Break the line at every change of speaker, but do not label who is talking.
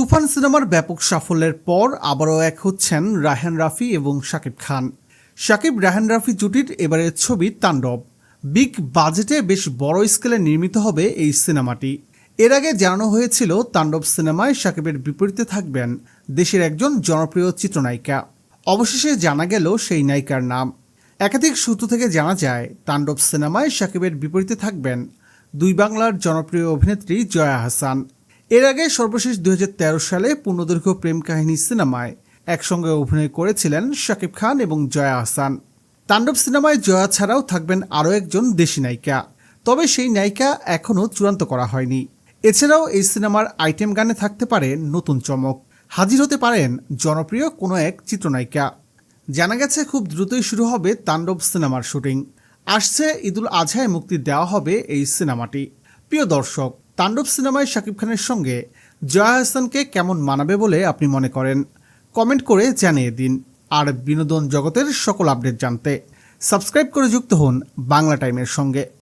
তুফান সিনেমার ব্যাপক সাফল্যের পর আবারও এক হচ্ছেন রায়হান রাফি এবং শাকিব খান। শাকিব, রায়হান রাফি জুটির এবারের ছবি তাণ্ডব। বিগ বাজেটে বেশ বড় স্কেলে নির্মিত হবে এই সিনেমাটি। এর আগে জানানো হয়েছিল, তাণ্ডব সিনেমায় শাকিবের বিপরীতে থাকবেন দেশের একজন জনপ্রিয় চিত্রনায়িকা। অবশেষে জানা গেল সেই নায়িকার নাম। একাধিক সূত্র থেকে জানা যায়, তাণ্ডব সিনেমায় শাকিবের বিপরীতে থাকবেন দুই বাংলার জনপ্রিয় অভিনেত্রী জয়া হাসান। এর আগে সর্বশেষ দু হাজার তেরো সালে পূর্ণদৈর্ঘ্য প্রেম কাহিনী সিনেমায় একসঙ্গে অভিনয় করেছিলেন শাকিব খান এবং জয়া আহসান তাণ্ডব সিনেমায় জয়া ছাড়াও থাকবেন আরও একজন দেশি নায়িকা। তবে সেই নায়িকা এখনও চূড়ান্ত করা হয়নি। এছাড়াও এই সিনেমার আইটেম গানে থাকতে পারে নতুন চমক। হাজির হতে পারেন জনপ্রিয় কোনো এক চিত্রনায়িকা। জানা গেছে খুব দ্রুতই শুরু হবে তাণ্ডব সিনেমার শুটিং। আসছে ঈদুল আজহায় মুক্তি দেওয়া হবে এই সিনেমাটি। প্রিয় দর্শক তাণ্ডব সিনেমায় শাকিব খানের সঙ্গে জয়া হাসানকে কেমন মানাবে বলে আপনি মনে করেন? কমেন্ট করে জানিয়ে দিন। আর বিনোদন জগতের সকল আপডেট জানতে সাবস্ক্রাইব করে যুক্ত হন বাংলা টাইমের সঙ্গে।